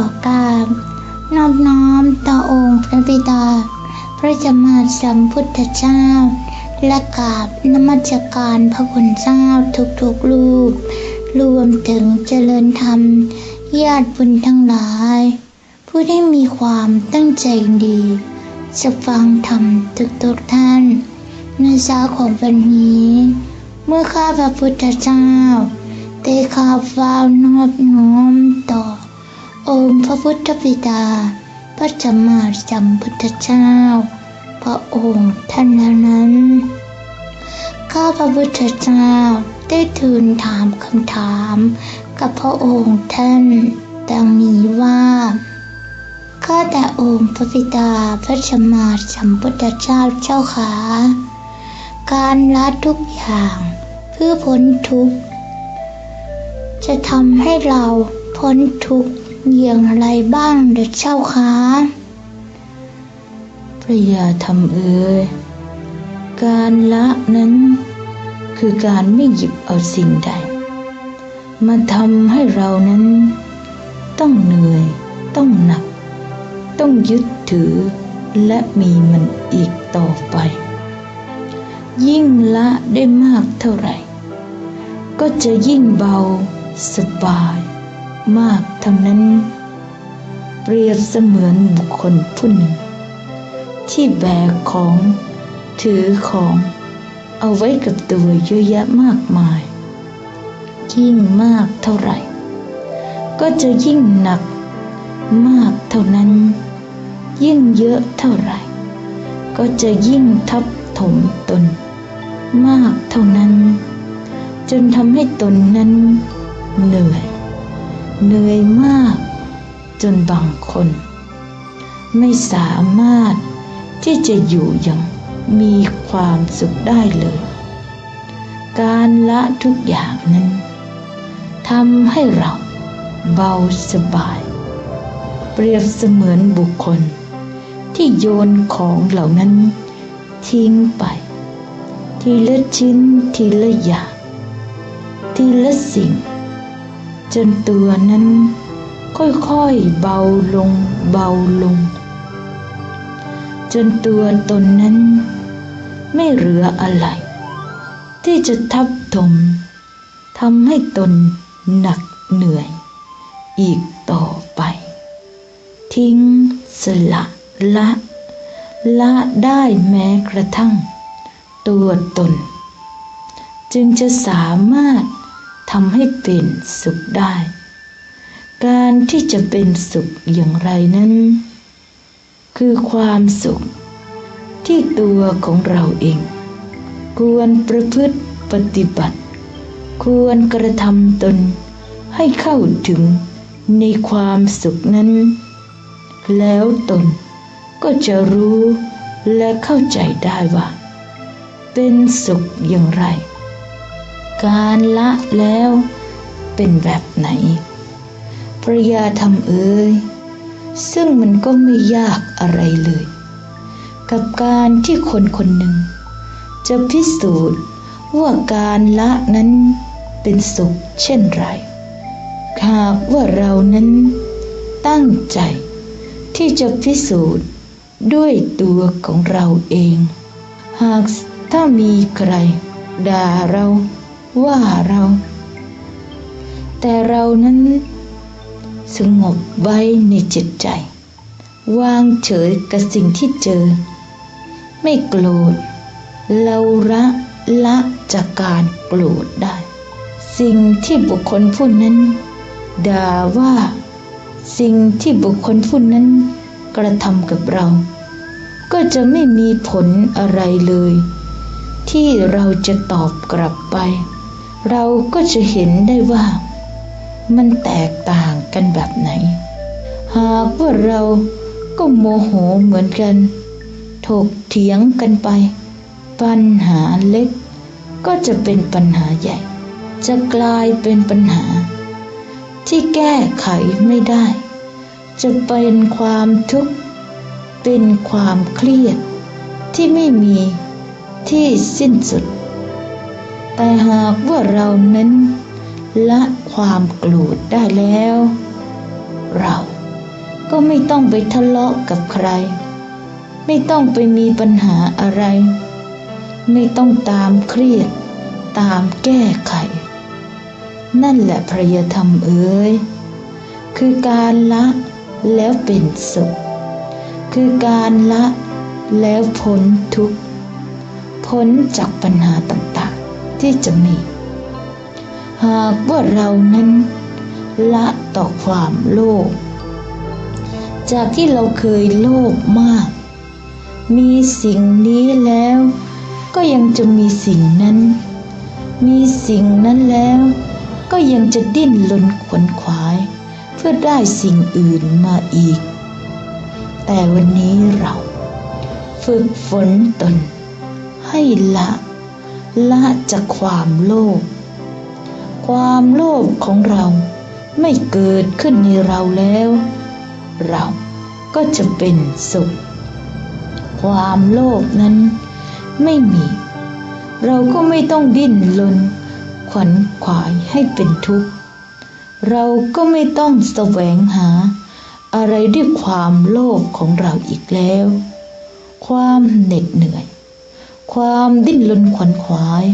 อกราบนอบน้อมต่อองค์พระบิดา พระจมาสัมพุทธเจ้า และกราบนมัสการพระคุณเจ้าทุกๆรูป รวมถึงเจริญธรรมญาติบุญทั้งหลาย ผู้ที่มีความตั้งใจดีจะฟังธรรมทุกๆท่าน ในเช้าของวันนี้ เมื่อข้าพระพุทธเจ้าได้ข้าฟ้านอบน้อมต่อ องค์พระพุทธบิดา พระจมาสัมพุทธเจ้า พระองค์ท่านนั้น ข้าพระพุทธเจ้าได้ทูลถามคำถาม กับพระองค์ท่านดังนี้ว่า ข้าแต่องค์พระบิดาพระชมาสัมพุทธเจ้าเจ้าขา การละทุกอย่างเพื่อพ้นทุกข์ จะทำให้เราพ้นทุกข์ อย่างไรบ้างเด็กเจ้าคะพระยาธรรมเอ่ยการละนั้น คือการไม่หยิบเอาสิ่งใด มาทำให้เรานั้น ต้องเหนื่อย ต้องหนัก ต้องยึดถือ และมีมันอีกต่อไป ยิ่งละได้มากเท่าไหร่ ก็จะยิ่งเบาสบาย มากเท่านั้น เปรียบเสมือนบุคคลผู้หนึ่ง ที่แบกของถือของเอาไว้กับตัวเยอะแยะมากมาย ยิ่งมากเท่าไหร่ ก็จะยิ่งหนักมากเท่านั้น ยิ่งเยอะเท่าไหร่ ก็จะยิ่งทับถมตน มากเท่านั้น จนทำให้ตนนั้นเหนื่อย เหนื่อยมาก จนบางคน ไม่สามารถที่จะอยู่อย่างมีความสุขได้เลย การละทุกอย่างนั้นทำให้เราเบาสบาย เปรียบเสมือนบุคคล ที่โยนของเหล่านั้นทิ้งไป ทีละชิ้นทีละอย่าง ทีละสิ่ง จนตัวนั้น ค่อยๆเบาลงเบาลง จนตัวตนนั้น ไม่เหลืออะไร ที่จะทับถมทำให้ตนหนักเหนื่อย อีกต่อไป ทิ้งสละละ ละได้แม้กระทั่ง ตัวตน จึงจะสามารถ ทำให้เป็นสุขได้ การที่จะเป็นสุขอย่างไรนั้น คือความสุขที่ตัวของเราเอง ควรประพฤติปฏิบัติ ควรกระทำตนให้เข้าถึงในความสุขนั้น แล้วตนก็จะรู้และเข้าใจได้ว่า เป็นสุขอย่างไร การละแล้วเป็นแบบไหนพระยาทำเอ่ยซึ่งมันก็ไม่ยากอะไรเลย กับการที่คนคนหนึ่ง จะพิสูจน์ว่าการละนั้นเป็นสุขเช่นไร หากว่าเรานั้นตั้งใจที่จะพิสูจน์ด้วยตัวของเราเอง หากถ้ามีใครด่าเรา ว่าเรา แต่เรานั้นสงบไว้ในจิตใจ วางเฉยกับสิ่งที่เจอ ไม่โกรธเราละละจากการโกรธได้ สิ่งที่บุคคลผู้นั้นด่าว่า สิ่งที่บุคคลผู้นั้นกระทำกับเรา ก็จะไม่มีผลอะไรเลย ที่เราจะตอบกลับไป เราก็จะเห็นได้ว่ามันแตกต่างกันแบบไหน หากว่าเราก็โมโหเหมือนกัน ถกเถียงกันไป ปัญหาเล็ก ก็จะเป็นปัญหาใหญ่ จะกลายเป็นปัญหา ที่แก้ไขไม่ได้ จะเป็นความทุกข์ เป็นความเครียดที่ไม่มีที่สิ้นสุด แต่หากว่าเรานั้นละความโกรธได้แล้ว เราก็ไม่ต้องไปทะเลาะกับใคร ไม่ต้องไปมีปัญหาอะไร ไม่ต้องตามเครียด ตามแก้ไข นั่นแหละพระยธรรมเอ๋ยคือการละแล้วเป็นสุข คือการละแล้วพ้นทุกข์พ้นจากปัญหาต่างๆ ที่จะมี หากว่าเรานั้นละต่อความโลภจากที่เราเคยโลภมาก มีสิ่งนี้แล้ว ก็ยังจะมีสิ่งนั้น มีสิ่งนั้นแล้ว ก็ยังจะดิ้นรนขวนขวาย เพื่อได้สิ่งอื่นมาอีก แต่วันนี้เรา ฝึกฝนตนให้ละ ละจากความโลภ ความโลภของเราไม่เกิดขึ้นในเราแล้ว เราก็จะเป็นสุข ความโลภนั้นไม่มี เราก็ไม่ต้องดิ้นรนขวัญขวายให้เป็นทุกข์ เราก็ไม่ต้องแสวงหา อะไรด้วยความโลภของเราอีกแล้ว ความเหน็ดเหนื่อย ความดิ้นรนขวัญขวาย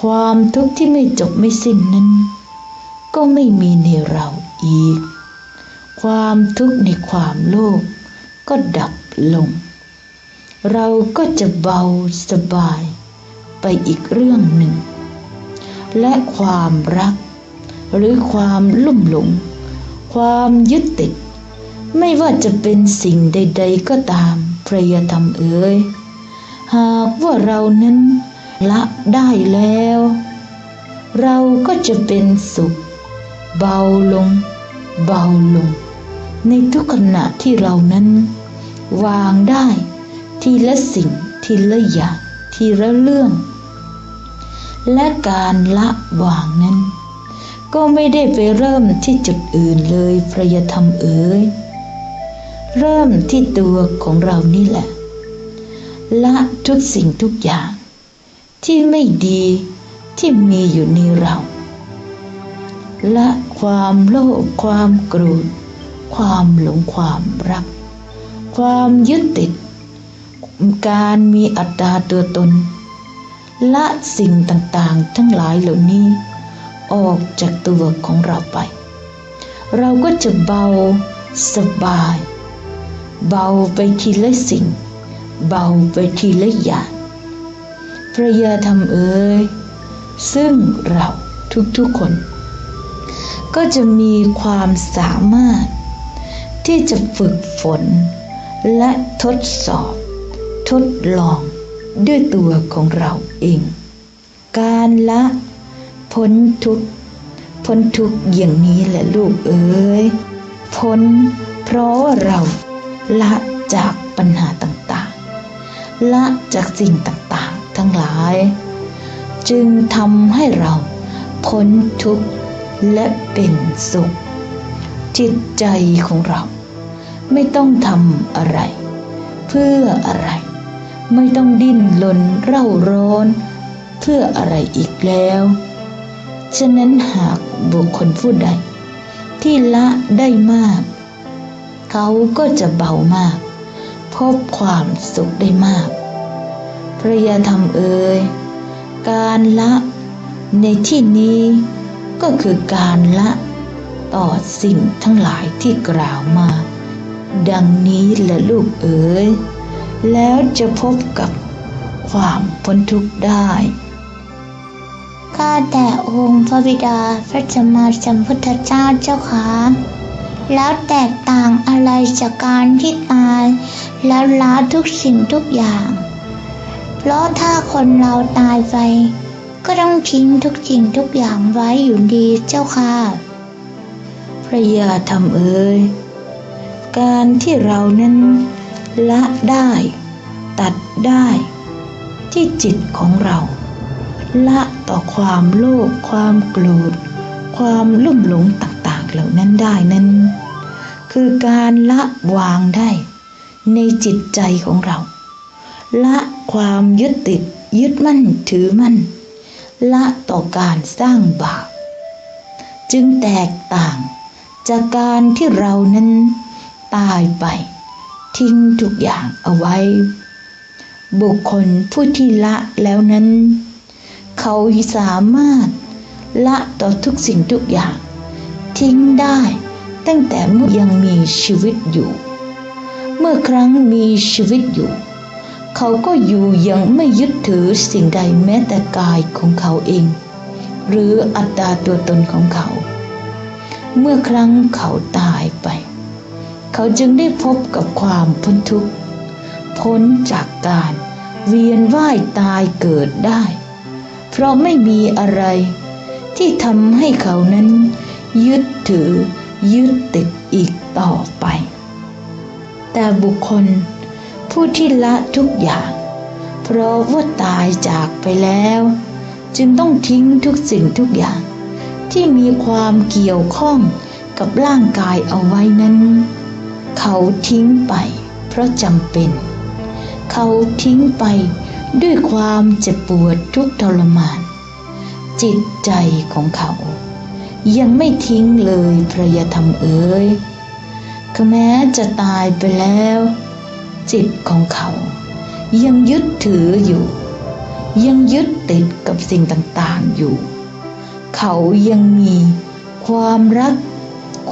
ความทุกข์ที่ไม่จบไม่สิ้นนั้น ก็ไม่มีในเราอีก ความทุกข์ในความโลภก็ดับลง เราก็จะเบาสบายไปอีกเรื่องหนึ่ง และความรัก หรือความลุ่มหลง ความยึดติด ไม่ว่าจะเป็นสิ่งใด ๆ ก็ตามพระยธรรมเอ๋ย หากว่าเรานั้นละได้แล้ว เราก็จะเป็นสุข เบาลง เบาลง ในทุกขณะที่เรานั้น วางได้ทีละสิ่งทีละอย่างทีละเรื่อง และการละวางนั้น ก็ไม่ได้ไปเริ่มที่จุดอื่นเลยพระยธรรมเอ๋ยเริ่มที่ตัวของเรานี่แหละ ละทุกสิ่งทุกอย่าง ที่ไม่ดีที่มีอยู่ในเรา ละความโลภความโกรธความหลงความรัก ความยึดติด การมีอัตตาตัวตน ละสิ่งต่างๆ ทั้งหลายเหล่านี้ ออกจากตัวของเราไป เราก็จะเบาสบาย เบาไปทีละสิ่ง เบาไปทีละอย่างพระยาธรรมเอ๋ยซึ่งเราทุกๆคน ก็จะมีความสามารถ ที่จะฝึกฝน และทดสอบ ทดลองด้วยตัวของเราเอง การละพ้นทุกพ้นทุกอย่างนี้แหละลูกเอ๋ยพ้นเพราะเราละจากปัญหาต่างๆ ละจากสิ่งต่างๆ ทั้งหลาย จึงทำให้เราพ้นทุกข์และเป็นสุข จิตใจของเรา ไม่ต้องทำอะไร เพื่ออะไร ไม่ต้องดิ้นรนเร่าร้อน เพื่ออะไรอีกแล้ว ฉะนั้นหากบุคคลผู้ใด ที่ละได้มาก เขาก็จะเบามาก พบความสุขได้มาก พระยาธรรมเอ่ยการละในที่นี้ก็คือการละต่อสิ่งทั้งหลายที่กล่าวมา ดังนี้ละลูกเอ๋ยแล้วจะพบกับความพ้นทุกข์ได้ข้าแต่องค์พระบิดาพระสัมมาสัมพุทธเจ้าเจ้าค่ะ แล้วแตกต่างอะไรจากการที่ตาย แล้วละทุกสิ่งทุกอย่าง เพราะถ้าคนเราตายไป ก็ต้องทิ้งทุกสิ่งทุกอย่างไว้อยู่ดีเจ้าค่ะพระยาธรรมเอ่ยการที่เรานั้นละได้ ตัดได้ ที่จิตของเรา ละต่อความโลภความโกรธความลุ่มหลงต่าง เหล่านั้นได้นั้น คือการละวางได้ในจิตใจของเรา ละความยึดติดยึดมั่นถือมั่น ละต่อการสร้างบาปจึงแตกต่างจากการที่เรานั้นตายไปทิ้งทุกอย่างเอาไว้ บุคคลผู้ที่ละแล้วนั้น เขาสามารถละต่อทุกสิ่งทุกอย่าง ทิ้งได้ ตั้งแต่เมื่อยังมีชีวิตอยู่ เมื่อครั้งมีชีวิตอยู่ เขาก็อยู่ยังไม่ยึดถือสิ่งใดแม้แต่กายของเขาเอง หรืออัตตาตัวตนของเขา เมื่อครั้งเขาตายไป เขาจึงได้พบกับความพ้นทุกข์พ้นจากการเวียนว่ายตายเกิดได้ เพราะไม่มีอะไรที่ทำให้เขานั้น ยึดถือ ยึดติดอีกต่อไป แต่บุคคลผู้ที่ละทุกอย่าง เพราะว่าตายจากไปแล้ว จึงต้องทิ้งทุกสิ่งทุกอย่าง ที่มีความเกี่ยวข้องกับร่างกายเอาไว้นั้น เขาทิ้งไป เพราะจำเป็น เขาทิ้งไปด้วยความเจ็บปวดทุกทรมาน จิตใจของเขา ยังไม่ทิ้งเลยพระยธรรมเอ๋ยก็แม้จะตายไปแล้ว จิตของเขา ยังยึดถืออยู่ ยังยึดติดกับสิ่งต่างๆอยู่ เขายังมีความรัก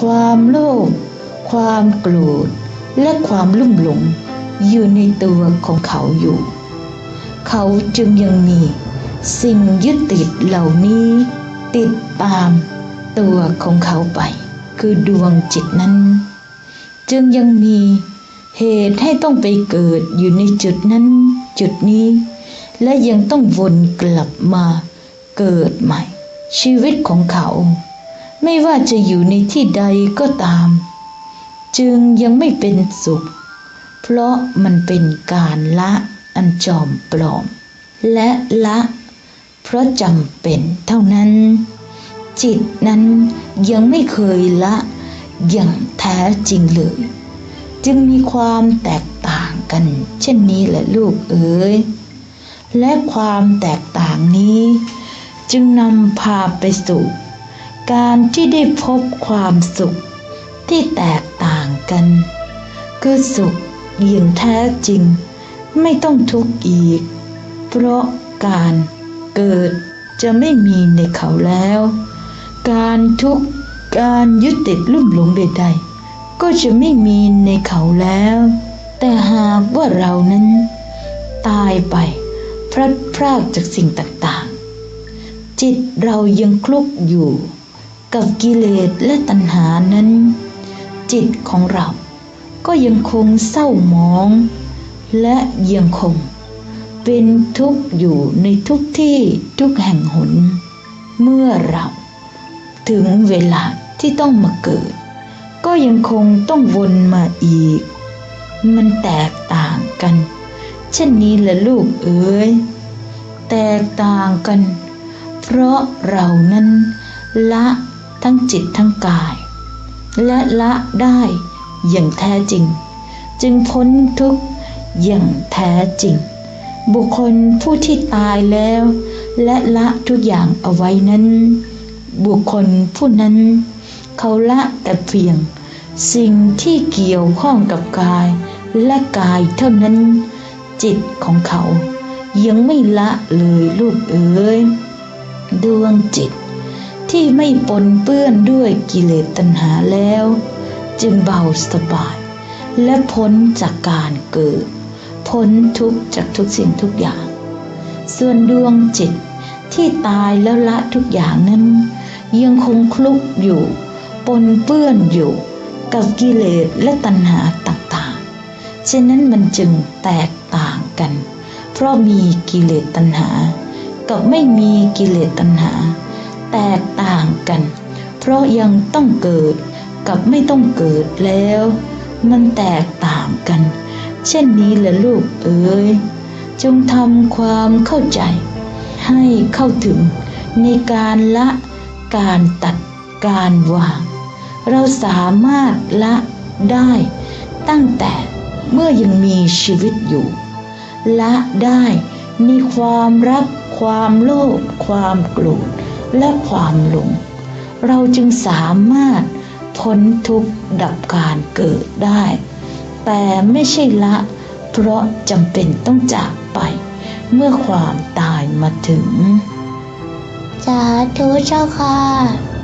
ความโลภความโกรธและความลุ่มหลงอยู่ในตัวของเขาอยู่ เขาจึงยังมีสิ่งยึดติดเหล่านี้ติดตาม ตัวของเขาไป คือดวงจิตนั้น จึงยังมีเหตุให้ต้องไปเกิดอยู่ในจุดนั้น จุดนี้ และยังต้องวนกลับมาเกิดใหม่ ชีวิตของเขา ไม่ว่าจะอยู่ในที่ใดก็ตาม จึงยังไม่เป็นสุข เพราะมันเป็นการละอันจอมปลอม และละ เพราะจำเป็นเท่านั้น จิตนั้นยังไม่เคยละอย่างแท้จริงเลย จึงมีความแตกต่างกัน เช่นนี้แหละลูกเอ๋ยและความแตกต่างนี้ จึงนำพาไปสู่ การที่ได้พบความสุขที่แตกต่างกันคือสุขอย่างแท้จริง ไม่ต้องทุกข์อีก เพราะการเกิดจะไม่มีในเขาแล้ว การทุกการยึดติดลุ่มหลงใดๆก็จะไม่มีในเขาแล้ว แต่หากว่าเรานั้น ตายไปพลัดพรากจากสิ่งต่างๆ จิตเรายังคลุกอยู่ กับกิเลสและตัณหานั้น จิตของเราก็ยังคงเศร้าหมอง และยังคง เป็นทุกข์อยู่ในทุกที่ทุกแห่งหน เมื่อเรา ถึงเวลาที่ต้องมาเกิด ก็ยังคงต้องวนมาอีก มันแตกต่างกัน เช่นนี้แหละลูกเอ๋ยแตกต่างกัน เพราะเรานั้นละทั้งจิตทั้งกาย และละได้อย่างแท้จริง จึงพ้นทุกข์อย่างแท้จริง บุคคลผู้ที่ตายแล้ว และละทุกอย่างเอาไว้นั้น บุคคลผู้นั้น เขาละแต่เพียง สิ่งที่เกี่ยวข้องกับกายและกายเท่านั้น จิตของเขา ยังไม่ละเลยลูกเอ๋ยดวงจิตที่ไม่ปนเปื้อนด้วยกิเลสตัณหาแล้ว จึงเบาสบาย และพ้นจากการเกิด พ้นทุกจากทุกสิ่งทุกอย่าง ส่วนดวงจิตที่ตายแล้วละทุกอย่างนั้น ยังคงคลุกอยู่ ปนเปื้อนอยู่กับกิเลสและตัณหาต่างๆ ฉะนั้นมันจึงแตกต่างกัน เพราะมีกิเลสตัณหา กับไม่มีกิเลสตัณหา แตกต่างกัน เพราะยังต้องเกิดกับไม่ต้องเกิดแล้ว มันแตกต่างกัน เช่นนี้ละลูกเอ๋ยจงทำความเข้าใจ ให้เข้าถึงในการละ การตัดการวาง เราสามารถละได้ตั้งแต่เมื่อยังมีชีวิตอยู่ ละได้ในความรัก ความโลภความโกรธและความหลง เราจึงสามารถพ้นทุกข์ดับการเกิดได้ แต่ไม่ใช่ละ เพราะจำเป็นต้องจากไป เมื่อความตายมาถึง สาธุเจ้าค่ะ